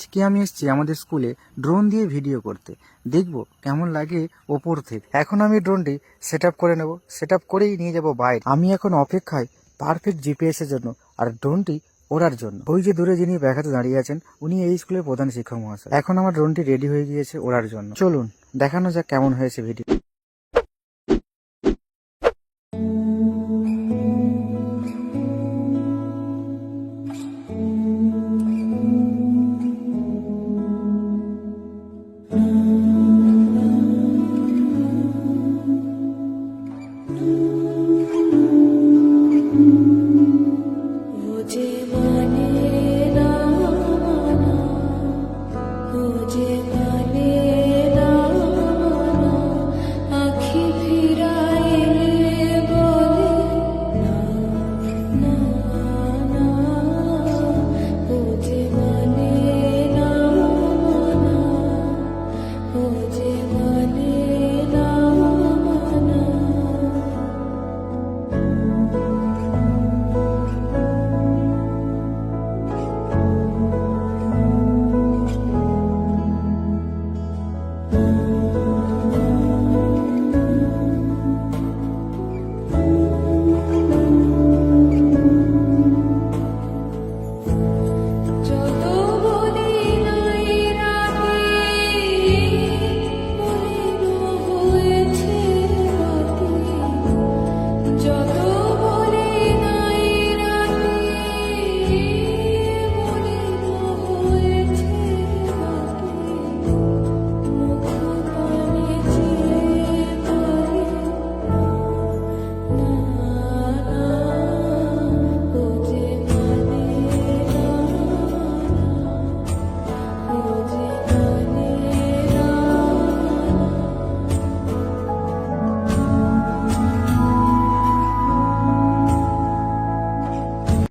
আজকে আমি এসেছি আমাদের স্কুলে ড্রোন দিয়ে ভিডিও করতে? দেখব কেমন লাগে ওপর থেকে। এখন আমি ড্রোনটি সেট করে নেব। সেট করেই নিয়ে যাব বাইরে। আমি এখন অপেক্ষায় পারফেক্ট জিপিএস এর জন্য আর ড্রোনটি ওড়ার জন্য। ওই যে দূরে যিনি ব্যাঘাতে দাঁড়িয়ে আছেন, উনি এই স্কুলের প্রধান শিক্ষক মহাশয়। এখন আমার ড্রোনটি রেডি হয়ে গিয়েছে ওড়ার জন্য। চলুন, দেখানো যাক কেমন হয়েছে ভিডিও de